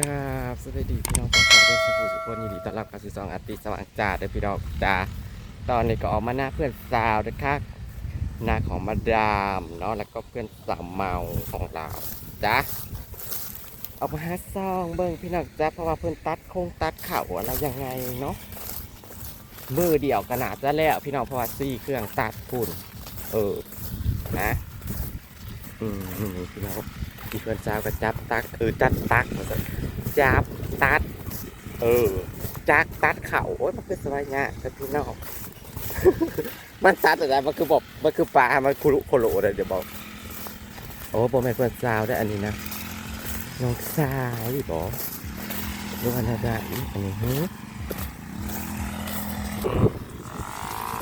กราบสวัสดีพี่น้องป้าขาวด้วยสุขุสุขคนยินดีต้อนรับเข้าสู่ซองอาร์ติสว่างจ่าเด้อพี่น้องจ้าตอนนี้ก็ออกมาหน้าเพื่อนสาวนะคะหน้าของมาดามเนาะแล้วก็เพื่อนสาวเมาของเราจ้าเอามาหาซองเบิ้งพี่น้องจ้าเพราะว่าเพื่อนตัดโครงตัดเข่าอะไรยังไงเนาะมือเดียวขนาดจะแล้วพี่น้องเพราะว่าซี่เครื่องตัดพุ่นเออนะอืมพี่น้องมีเพื่อนสาวก็จับตักเออจัดตักมาสิ จับตัด เออ จักตัดเข่าโอ้ยมันคือสบายงะแต่พี่น้องมันตัดอะไรมันคือบอกมันคือปลา มันคุรุโคโลเลยเดี๋ยวบอก โอ้บอแม่นเพื่อนสาวได้อันนี้นะ น้องสาวอีบอกดูอันนั้นได้อีอันนี้ฮึ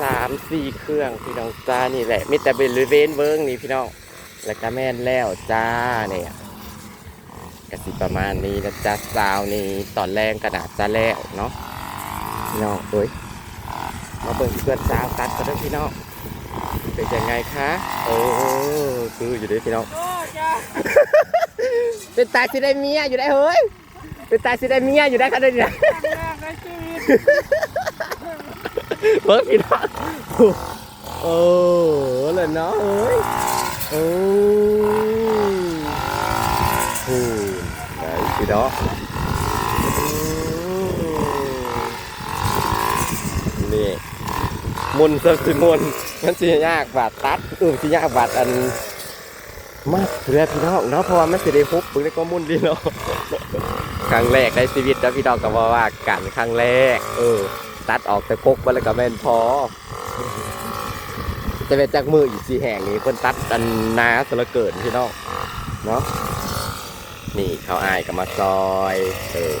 สามสี่เครื่องพี่น้องจ้านี่แหละมีแต่เป็นเวนเวิ้งนี่พี่น้อง แล้วก็แม่นแล้วจ้าเนี่ย กสิประมาณนี้นะจ้าสาวนี่ตอนแรงกระดาษจะแล้วเนาะพี่น้องเอ้ยมาเบิ่งเพื่อนสาวตัดกันเด้อพี่น้องเป็นยังไงคะโอ้คืออยู่ด้วยพี่น้องโอ้จ้าเป็นตาสิได้เมียอยู่ได้เฮ้ยเป็นตาสิได้เมียอยู่ได้กันเลยเนี่ยครั้งแรกในชีวิตเบิ่งพี่น้องโอ้เลยเนาะเอ้ยโอ้โหไหน พี่น้องนี่มุนสับสิมุนมันสิยากบาดตัดเออสิยากบาดอันมากเรือพี่น้องเนาะเพราะว่ามันสิได้ฮุบปึงได้ก็มุนดีเนาะครั้งแรกในชีวิตแล้วพี่น้องก็บอกว่ากันครั้งแรก เออ ตัดออกแต่พกไปแล้วก็แม่นพอจะเป็นจากมืออีกสีแห่งนี้เพิ่นตัดอันนาสละเกิดพี่น้องเนาะ นี่เขาอายก็มาซอยเออ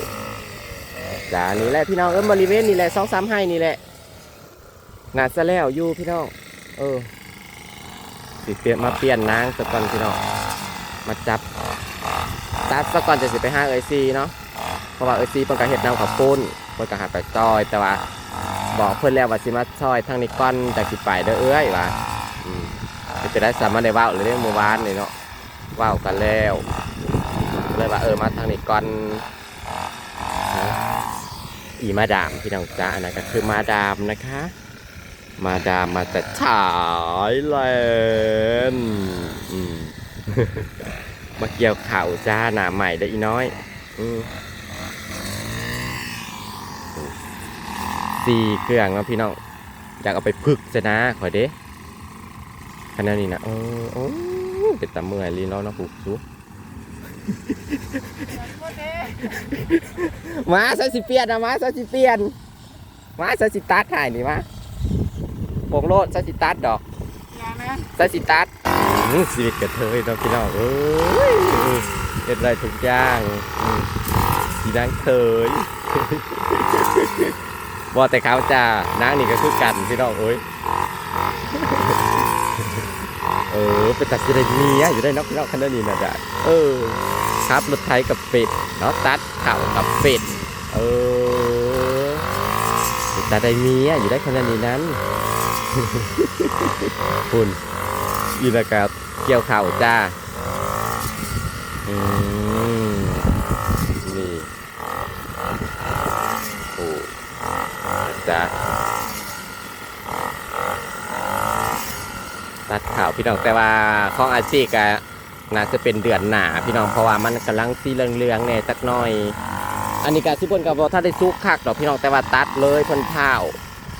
จ้านี่แหละพี่น้องเออบริเวณนี่แหละสองสามให้นี่แหละงานซะแล้วอยู่พี่น้องเออสิเปลี่ยนมาเปลี่ยนนางสก่อนพี่น้องมาจับตัดสก่อนจะสิไปห้าเอซีเนาะเพราะว่าเอซีเพิ่นก็เฮ็ดน้ำข้าวปุ้นเพิ่นก็หาไปจอย แต่ว่าบอกเพิ่นแล้วว่าสิมาซอยทางนี้ก่อนจากสิไปเด้อเอ้ยว่าอืมก็จะได้สามารถได้เว้าเลยเรื่องเมื่อวานนี่เนาะเว้ากันแล้ว เลยว่าเออมาทางนี้ก่อนอีมาดามพี่น้องจ้าอันนั้นก็คือมาดามนะคะ มาดามมาจากฉายแลนมาเกี่ยวข่าวจ้าหนาใหม่ได้อีน้อยสี่เครื่องแล้วพี่น้องอยากเอาไปพึกจะนะขอเด้ขนาดนี้นะเออโอ้เป็นตาเมื่อยลีเนาะเนะผูกซู มาใส่สิเปลี่ยนนะมาใส่สิเปลี่ยนมาใส่สิตัดถ่ายนี่มาโปงโลดใส่สิตัดดอกอย่านะใส่สิตัดอื้อชีวิกระเทยเนาะพี่น้องเอ้ยเป็นไรทุกอย่างสีนางเคยบอแต่เขาจะนางนี่ก็คือกันพี่น้องเอ้ย เออไปตัดสิได้เมียอยู่ได้นอกน้องคันนี้นะจ๊ะเออครับรถไทยกับเป็ดเนาะตัดเข่ากับเป็ดเออแต่ได้เมียอยู่ได้ขนนี้นั้นคุณอีนากาเกี่ยวเข่าจ้าอืมนี่โอ้จ้าตัดข่าว พี่น้องแต่ว่าของอาชีพอะน่าจะเป็นเดือนหนาพี่น้องเพราะว่ามันกำลังสีเหลืองๆเนี่ยจักหน่อย อันนี้กาสิเพิ่นกับ่ถ้าได้ซุกคักดอกพี่น้องแต่ว่าตัดเลยเพิ่นเผา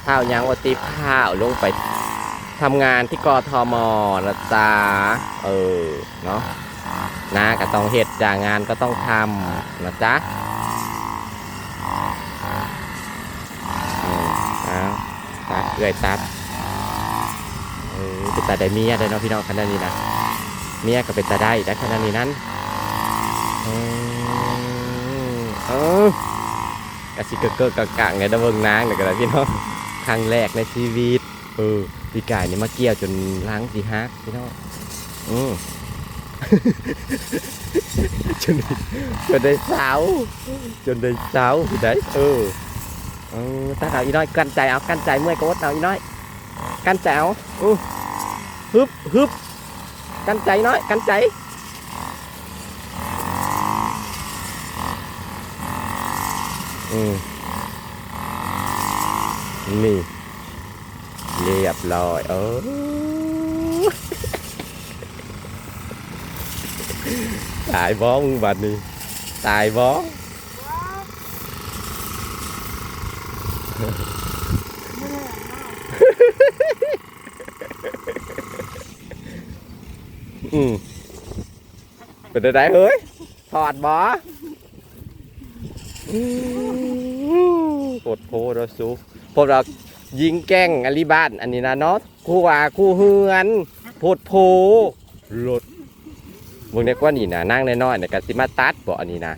เผายังว่าติเผาลงไปทำงานที่กทมนะจ๊ะเออเนาะนะก็ต้องเฮ็ดจ้างงานก็ต้องทำนะจ๊ะอืมเอาตัดเอื้อยตัด ออเป็นตาได้เมียได้เนาะพี่น้องขนาดนี้นะเมียก็เป็นตาได้ได้ขนาดนี้นั้นเออเออกะสิเกอเกอกะกะไงดับเบิงนางเนี่ยก็ได้พี่น้องครั้งแรกในชีวิตเออพี่กายนี่มาเกี่ยวจนล้างสีฮักพี่น้องอืมจนจนได้สาวจนได้สาพี่ได้เออเออตาเอาอีน้อยกันใจเอากันใจเมื่อยก็วดเอาอีน้อย กันใจเอาอือฮึบฮึบกันใจน้อยกันใจ อืมนี่ เรียบร้อยเออ ตายบ้องบัดนี้ ตายบ้อง อืมเป็นได้เฮ้ยถอดบ่อืมปวดโพดซุปพวกเรายิงแกล้งอลิบ้าน อันนี้นะเนาะคู่ว่าคู่เฮือนโพดโพหลุดมึงเรียกว่านี่นะนั่งน้อยๆเนี่ยกสิมาตัดบ่อันนี้นะ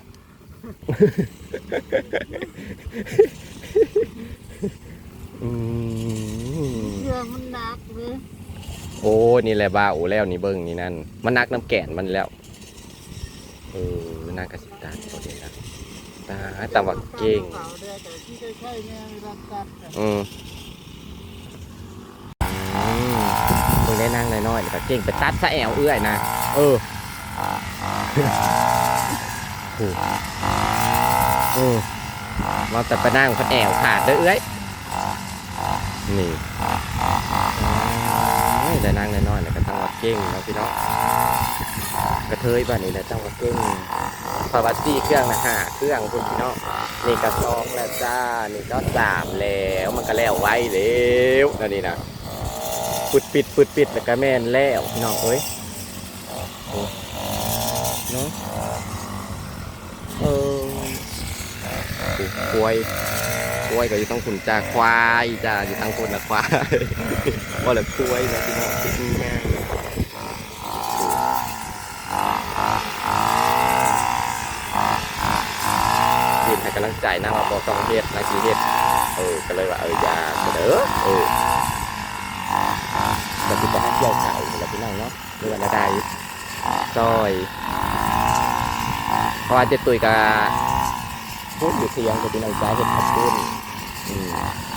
อืมเรือมันหนักเลย โอ้นี่แหละบ้าโอ้แล้วนี่เบิ้งนี่นั่นมันนักน้ำแก่นมันแล้วเออน่ากระสิตาตัวเดียวนะตาตาวักเก่งเก่าแดงแต่ที่ใกล้ๆเนี่ยเอะอือมึงได้นั่งน้อยๆแต่เก่งไปตัดซะแอวเอื้อยนะเออโอ้เออมาแต่ไปนั่งพัดแอวขาดเด้อเอื้อยนี่ เอ้ยได้นั่งน้อยๆแล้วก็ตั้งวัดเก่งเนาะพี่น้องกระเทยบ้านนี้แหละตั้งวัดเก่งพาวัตซี่เครื่องนะฮะเครื่องคุณพี่น้องนี่ก็สองแล้วจ้านี่ก็สามแล้วมันก็แล้วไว้แล้วนั่นนี่นะปุดปิดปุดปิดแล้วก็แม่นแล้วพี่น้องเอ้ยเนาะเออโอ้ควายควายก็อยู่ต้องขุนจ้าควายจ้าอยู่ทางคนละควาย ว่าละควายนะพี่น้องคิดง่ายยืนให้กำลังใจนะว่าบอต้องเฮ็ดนะสีเฮ็ดเออก็เลยว่าเอออย่าเด้อเออก็คือจะให้เที่ยวเก่าแล้วพี่น้องเนาะเรื่อละใดซอยเพราะว่าเจะตุยกับพูดอยู่เสียงกับพี่น้องจ้าเห็ดขับปุ้นอืม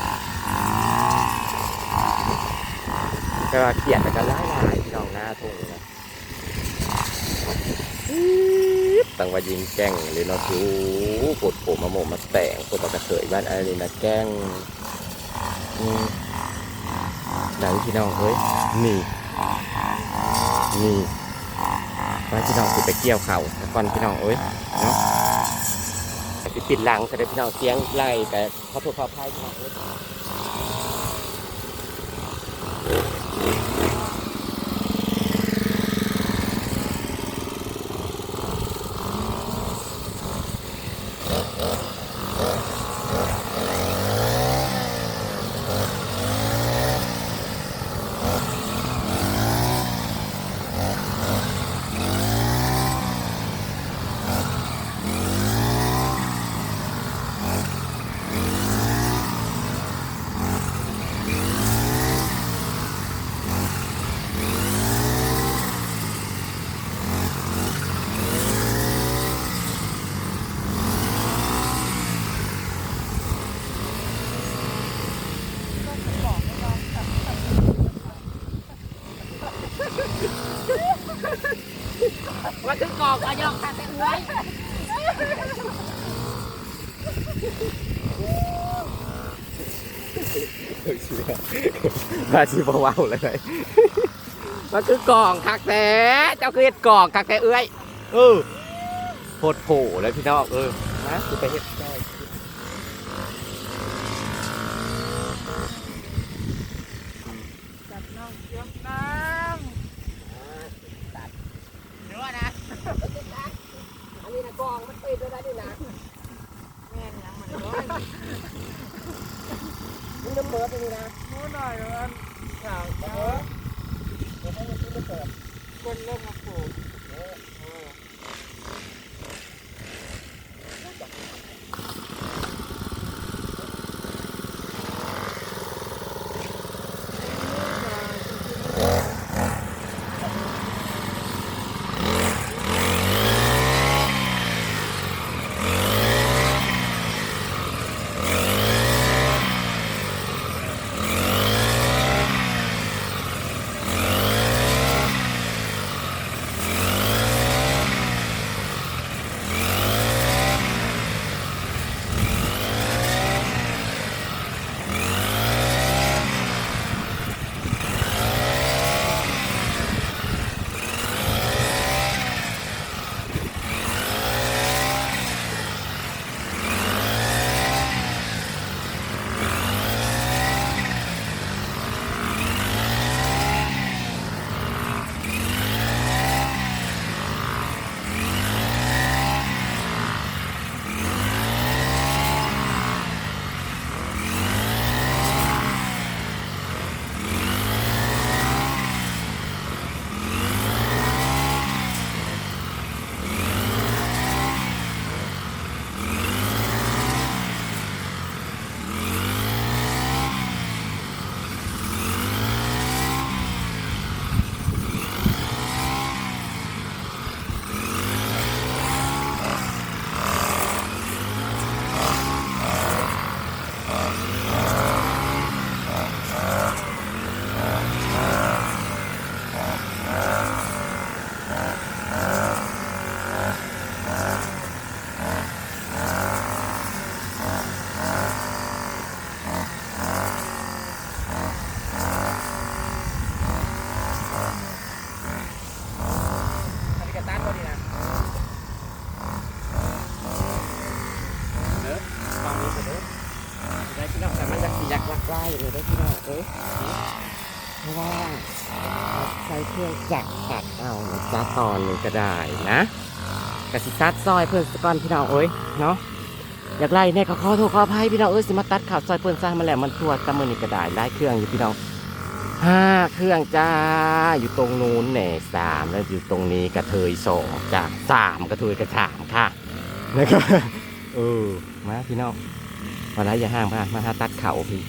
ก็เขียนแต่ก็ไล่ลายพี่น้องหน้าทุ่งนะตั้งว่ายิงแกล้งเลยเนาะจูปวดผมมาโมมาแต่งปวดปากกระเถยบ้านอะไรนี่นะแกล้งอืมไหนพี่น้องเฮ้ยนี่นี่ว่าพี่น้องคือไปเกี่ยวเข่าแต่ก่อนพี่น้องเอ้ยเนาะแต่สิปิดหลังจะได้พี่น้องเสียงไล่แต่ขอโทษขออภัยพี่น้องเอ้ย อกอกอายอกค่ะแต่ไว้มาชีบว้าวเลยมันคือกล่องคักแต่เจ้าคือเห็ดกล่องคักแต่เอ้ยเออโพดโผแล้วพี่น้องเออนะคือไปเห็ด อนนี้ก็ได้นะกสิตัดซอยเพื่อนสกอนพี่น้องเอ้ยเนาะอยากไล่เนี่ยก็ขอโทษขออภัยพี่น้องเอ้ยสิมาตัดข่าวซอยเพื่อนซะมาแล้วมันทั่วตะมือนี่ก็ได้ไล่เครื่องอยู่พี่น้องห้าเครื่องจ้าอยู่ตรงนู้นเนี่ยสามแล้วอยู่ตรงนี้กระเทยสองจ้าสามกระเทยกระถามค่ะนะครับเออมาพี่น้องวันไรอย่าห้างมามาหาตัดเข่าพี่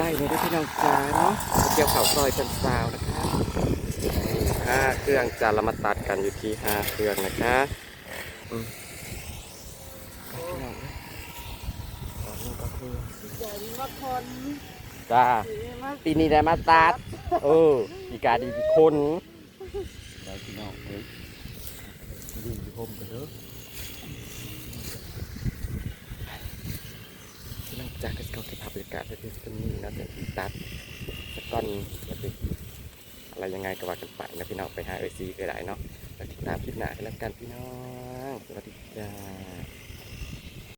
กระสีเล็กไล่ในด้วยพี่น้องจ้าเนาะเกี่ยวเข่าซอยจันซาวนะคะห้าเครื่องจานละมาตัดกันอยู่ที่ห้าเครื่องนะคะจ้าปีนี้ได้มาตัดเออปีกาดีคนได้พี่น้องเฮ้ยดีอยู่ผมกันเถอะหลังจากที่เขาเก็บ ภาพบรรยากาศได้ที่นี่นะเป็นอีตัดสกอนอะไรยังไงก็ว่ากันไปนะพี่น้องไปหาเอซีก็ได้เนาะแล้วติดตามคลิปหน้ากันแล้วกันพี่น้องสวัสดีจ้า